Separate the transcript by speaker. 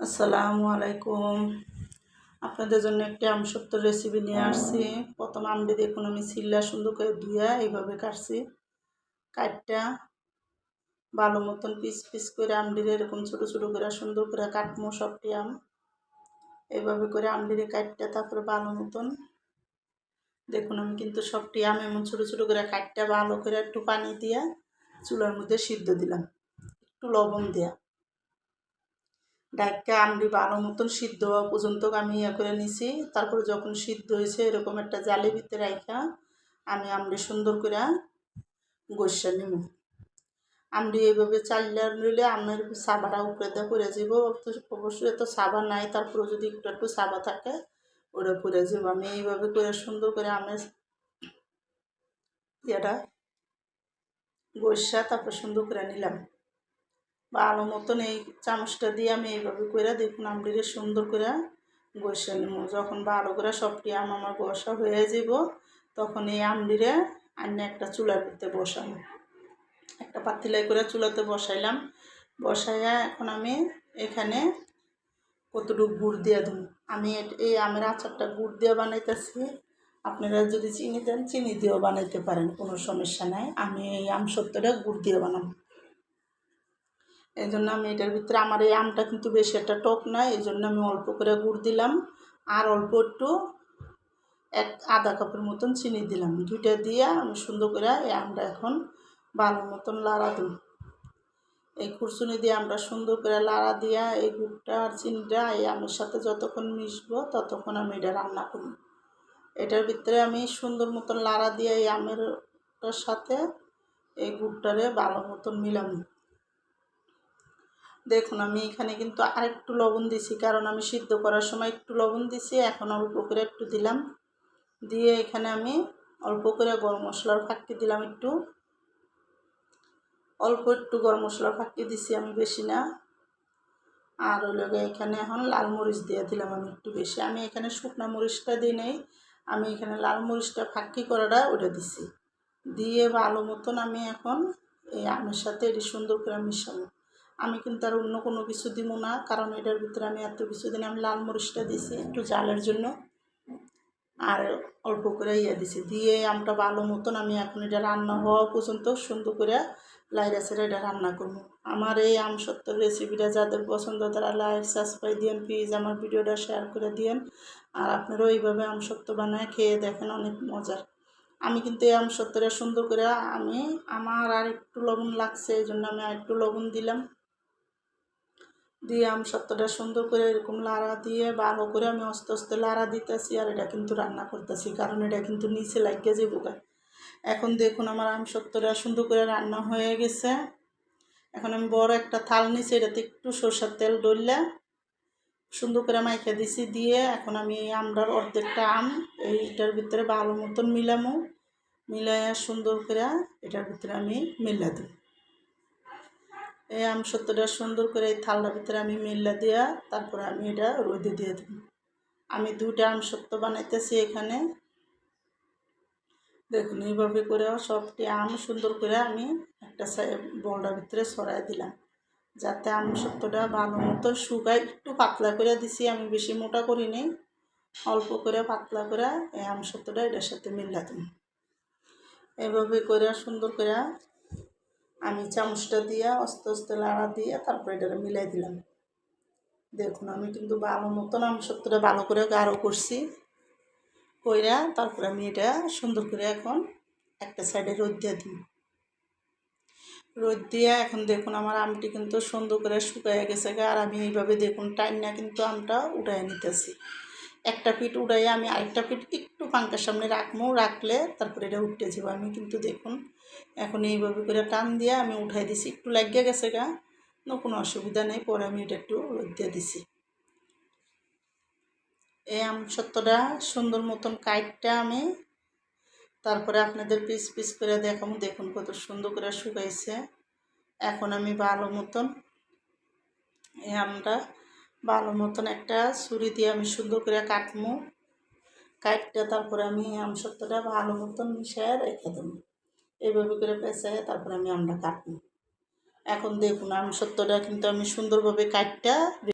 Speaker 1: আসসালামু আলাইকুম। আপনাদের জন্য একটি আমসত্ব রেসিপি নিয়ে আসছি। প্রথম আমটি দেখুন আমি সিল্লা সুন্দর করে ধুয়ে এইভাবে কাটছি। কাটটা ভালো মতন পিস পিস করে আমডিরে এরকম ছোটো ছোটো করে সুন্দর করে কাটমো সবটি আম। এইভাবে করে আমডিরে কাটটা তারপরে ভালো মতন। দেখুন, আমি কিন্তু সবটি আম এমন ছোটো ছোটো করে কাটটা ভালো করে একটু পানি দিয়ে চুলার মধ্যে সিদ্ধ দিলাম। একটু লবণ দেওয়া ডাইকা আমডি ভালো মতন সিদ্ধ হওয়া পর্যন্ত আমি ইয়ে করে নিছি। তারপরে যখন সিদ্ধ হয়েছে এরকম একটা জালে ভিতরে রাখা আমি আমডি সুন্দর করে গোসা নিব আমডি এইভাবে চাল্লা নিলে আমের সাবাটা উপরে দিয়ে পরে যাব অবশ্যই তো সাবা নাই তারপরে যদি একটু একটু সাবা থাকে ওটা পরে যাব আমি এইভাবে করে সুন্দর করে আমের ইয়েটা গোসা তারপর সুন্দর করে নিলাম। ভালো মতন এই চামচটা দিয়ে আমি এইভাবে করে দেখুন আমটিকে সুন্দর করে বসে নেব যখন ভালো করে সবটি আম আমার বসা হয়ে যাব তখন এই আমডিরে আন্য একটা চুলার ভিতরে বসানো একটা পাতিলাই করে চুলাতে বসাইলাম। বসাইয়া এখন আমি এখানে কতটুকু গুড় দিয়ে দেবো। আমি এই আমের আচারটা গুড় দিয়ে বানাইতেছি। আপনারা যদি চিনি দেন, চিনি দিয়েও বানাইতে পারেন, কোনো সমস্যা নাই। আমি এই আম সত্যটা গুড় দিয়ে বানাবো। এই জন্য আমি এটার ভিতরে আমার এই আমটা কিন্তু বেশি একটা টক নয় এই জন্য আমি অল্প করে গুড় দিলাম। আর অল্প একটু এক আধা কাপের মতন চিনি দিলাম। দুইটা দিয়ে আমি সুন্দর করে এই আমটা এখন ভালো মতন লাড়া দিই এই খুরসুনি দিয়ে আমরা সুন্দর করে লাড়া দিয়া এই গুড়টা আর চিনিটা এই আমের সাথে যতক্ষণ মিশবো ততক্ষণ আমি এটা রান্না করি এটার ভিতরে আমি সুন্দর মতন লাড়া দিয়ে এই আমেরটার সাথে এই গুড়টারে ভালো মতন মিলাম দেখুন, আমি এখানে কিন্তু আরেকটু লবণ দিছি, কারণ আমি সিদ্ধ করার সময় একটু লবণ দিছি, এখন অল্প করে একটু দিলাম। দিয়ে এখানে আমি অল্প করে গরম মশলার ফাঁকি দিলাম একটু। অল্প একটু গরম মশলার ফাঁকি দিছি আমি বেশি না। আর হলো এখানে এখন লাল মরিচ দিয়ে দিলাম আমি একটু বেশি। আমি এখানে শুকনো মরিচটা দিই নেই, আমি এখানে লাল মরিচটা ফাঁকি করাটা ওটা দিছি। দিয়ে ভালো মতন আমি এখন এই আমের সাথে এটি সুন্দর করে মিশাবো। আমি কিন্তু আর অন্য কোনো কিছু দিব না, কারণ এটার ভিতরে আমি এত কিছু দিন আমি লাল মরিচটা দিছি একটু জালের জন্য, আর অল্প করে ইয়ে দিছি। দিয়ে আমটা ভালো মতন আমি এখন এটা রান্না হওয়া পর্যন্ত সুন্দর করে লাইরা সেরা এটা রান্না করব। আমার এই আম সত্তর রেসিপিটা যাদের পছন্দ তারা লাইক সাবস্ক্রাইব দিয়েন প্লিজ আমার ভিডিওটা শেয়ার করে দিয়েন, আর আপনারাও এইভাবে আম সত্য বানায় খেয়ে দেখেন, অনেক মজার। আমি কিন্তু এই আম সত্যটা সুন্দর করে আমি, আমার আর একটু লবণ লাগছে এই জন্য আমি আর একটু লবণ দিলাম। দিয়ে আমি সত্যটা সুন্দর করে এরকম লাড়া দিয়ে ভালো করে আমি আস্তে আস্তে লাড়া দিতেছি আর এটা কিন্তু রান্না করতেছি, কারণ এটা কিন্তু নিচে লাগিয়ে যে বোকা। এখন দেখুন আমার আম সত্যটা সুন্দর করে রান্না হয়ে গেছে। এখন আমি বড় একটা থাল নিছি এটাতে একটু সরষের তেল ডললে সুন্দর করে মাইখা দিছি দিয়ে এখন আমি এই আমটার অর্ধেকটা আম এইটার ভিতরে ভালো মতন মিলামো, মিলাইয়া সুন্দর করে এটার ভিতরে আমি মিলা দিই এই আম সত্যটা সুন্দর করে এই থালটার ভিতরে আমি মিল্লা দিয়া তারপরে আমি এটা রোদে দিয়ে দেব। আমি দুটা আম সত্য বানাইতেছি এখানে। দেখুন, এইভাবে করে সবটি আম সুন্দর করে আমি একটা বলটার ভিতরে সরাই দিলাম। যাতে আম সত্যটা ভালো মতো শুকায়। একটু পাতলা করে দিছি, আমি বেশি মোটা করি নি অল্প করে পাতলা করে এই আম সত্যটা এটার সাথে মিল্লা দিই এভাবে করে সুন্দর করে আমি চামচটা দিয়ে আস্তে আস্তে লাড়া দিয়ে তারপরে এটা মিলাই দিলাম। দেখুন, আমি কিন্তু ভালো মতন, আমি সত্যটা ভালো করে গাঢ় করছি, কইরা তারপরে আমি এটা সুন্দর করে এখন একটা সাইডে রোদ দিয়ে দিই। রোদ দিয়ে এখন দেখুন, আমার আমটি কিন্তু সুন্দর করে শুকাইয়া গেছে আর আমি এইভাবে দেখুন টাইম না কিন্তু আমটা উঠাই নিতেছি। একটা পিঠ উড়াই আমি আরেকটা পিঠ একটু পাঙ্কার সামনে রাখব রাখলে তারপরে এটা উঠতে যাব আমি। কিন্তু দেখুন, এখন এইভাবে করে টান দিয়ে আমি উঠাই দিছি। একটু লাগিয়ে গেছে গা, না কোনো অসুবিধা নেই, পরে আমি এটা একটু রোদ দিয়ে দিছি। এই আম সত্যটা সুন্দর মতন কাইটটা আমি তারপরে আপনাদের পিস পিস করে দেখাবো দেখুন কত সুন্দর করে শুকাইছে। এখন আমি ভালো মতন এই আমটা ভালো মতন একটা ছুরি দিয়ে আমি সুন্দর করে কাটমু। কাটটা তারপরে আমি আম সত্যটা ভালো মতন মিশিয়ে রেখে দেবো। এইভাবে করে পেঁচায় তারপরে আমি আমটা কাটবো। এখন দেখুন, আম সত্যটা কিন্তু আমি সুন্দরভাবে কাটটা